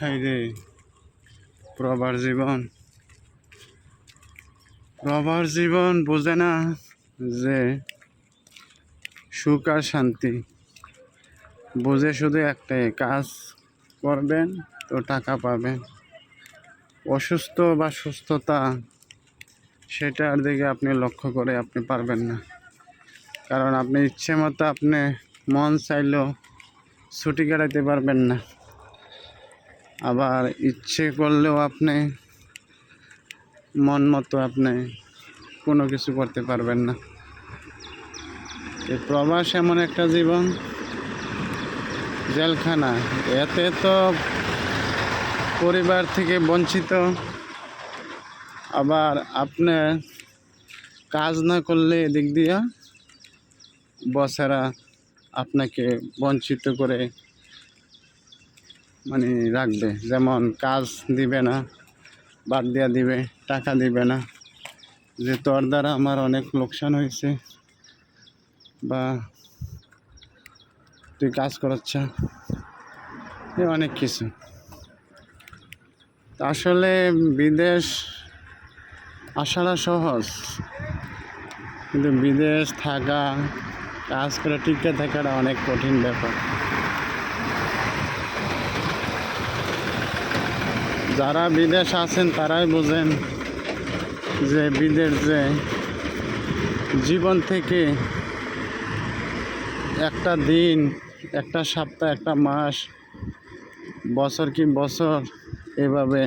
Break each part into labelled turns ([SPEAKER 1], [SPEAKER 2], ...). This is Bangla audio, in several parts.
[SPEAKER 1] হাই রে প্রবার জীবন প্রবার জীবন বোঝে না যে সুখ আর শান্তি। বোঝে শুধু একটাই, কাজ করবেন তো টাকা পাবেন। অসুস্থ বা সুস্থতা, সেটার দিকে আপনি লক্ষ্য করে আপনি পারবেন না। কারণ আপনি ইচ্ছে মতো আপনি মন চাইলেও ছুটি কাটাইতে পারবেন না। আবার ইচ্ছে করলেও আপনি, মন মতো আপনি কোনো কিছু করতে পারবেন না। প্রবাস এমন একটা জীবন, জেলখানা। এতে তো পরিবার থেকে বঞ্চিত। আবার আপনি কাজ না করলে এদিক দিয়ে বসেরা আপনাকে বঞ্চিত করে মানে রাখবে। যেমন কাজ দিবে না, বাদ দেওয়া দিবে, টাকা দিবে না। যে তোর দ্বারা আমার অনেক লোকসান হয়েছে, বা তুই কাজ করাচ্ছ অনেক কিছু। আসলে বিদেশ আসাটা সহজ, কিন্তু বিদেশ থাকা, কাজ করে টিকে থাকাটা অনেক কঠিন ব্যাপার। যারা বিদেশ আছেন, তারাই বোঝেন যে বিদেশ যে জীবন থেকে একটা দিন, একটা সপ্তাহ, একটা মাস, বছর কি বছর এভাবে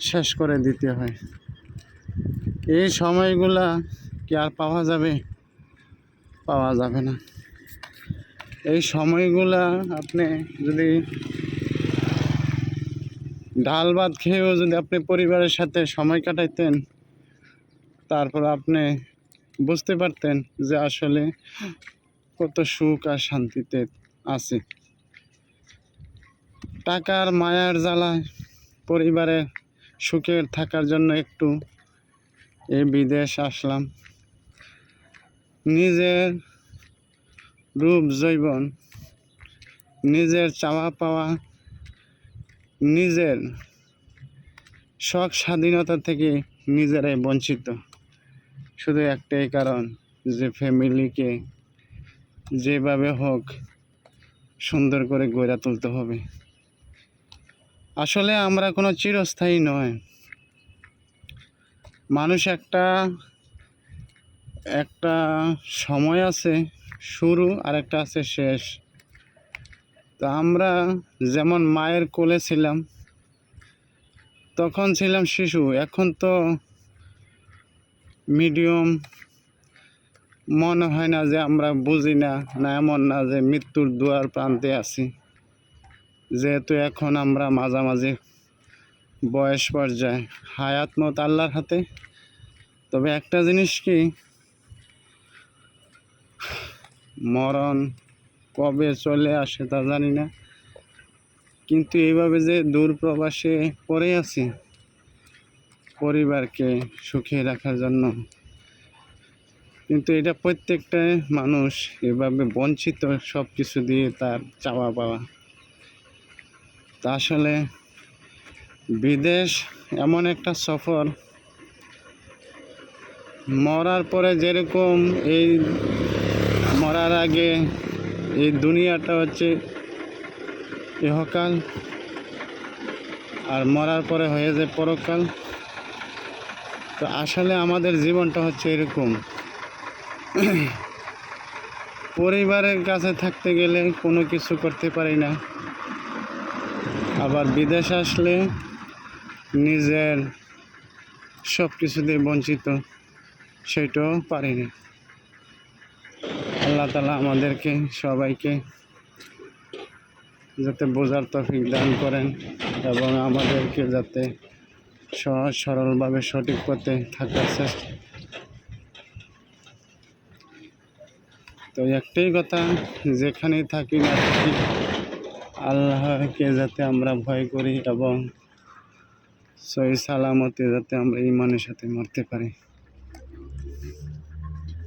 [SPEAKER 1] শেষ করে দিতে হয়। এই সময়গুলা কি আর পাওয়া যাবে? পাওয়া যাবে না। এই সময়গুলা আপনি যদি ডাল ভাত খেয়েও যদি আপনি পরিবারের সাথে সময় কাটাইতেন, তারপর আপনি বুঝতে পারতেন যে আসলে কত সুখ আর শান্তিতে আছে। টাকার মায়ার জ্বালায় পরিবারে সুখের থাকার জন্য একটু এই বিদেশ আসলাম। নিজের রূপ জৈবন নিজের চাওয়া পাওয়া নিজের শখ স্বাধীনতা থেকে নিজেরাই বঞ্চিত। শুধু একটাই কারণ যে ফ্যামিলিকে যেভাবে হোক সুন্দর করে গড়ে তুলতে হবে। আসলে আমরা কোনো চিরস্থায়ী নয়। মানুষ একটা একটা সময় আছে, শুরু আর একটা আছে শেষ। তো আমরা যেমন মায়ের কোলে ছিলাম, তখন ছিলাম শিশু। এখন তো মিডিয়াম, মনে হয় না যে আমরা বুঝি না না এমন না যে মৃত্যুর দুয়ার প্রান্তে আছি। যেহেতু এখন আমরা মাঝামাঝি বয়স পর্যায়ে, হায়াত মত আল্লাহর হাতে। তবে একটা জিনিস কি, মরণ কবে চলে আসে তা জানি না। কিন্তু এইভাবে যে দূর প্রবাসে পড়ে আছি, পরিবারকে সুখে রাখার জন্য। কিন্তু এটা প্রত্যেকটা মানুষ এভাবে বঞ্চিত সব কিছু দিয়ে তার চাওয়া পাওয়া। তা আসলে বিদেশ এমন একটা সফর, মরার পরে যেরকম এই মরার আগে এই দুনিয়াটা হচ্ছে ইহকাল আর মরার পরে হয়ে যায় পরকাল। তো আসলে আমাদের জীবনটা হচ্ছে এরকম। পরিবারের কাছে থাকতে গেলে কোনো কিছু করতে পারি না। আবার বিদেশ আসলে নিজের সব কিছু দিয়ে বঞ্চিত, সেটাও পারি না। আল্লাহ তালা আমাদেরকে, সবাইকে যাতে বোঝার তফিক দান করেন এবং আমাদেরকে যাতে সহজ সরলভাবে সঠিক পথে থাকার চেষ্টা তো একটাই কথা, যেখানেই থাকি না থাকি, আল্লাহকে যাতে আমরা ভয় করি এবং সহি সালামতে যাতে আমরা এই ইমানের সাথে মরতে পারি।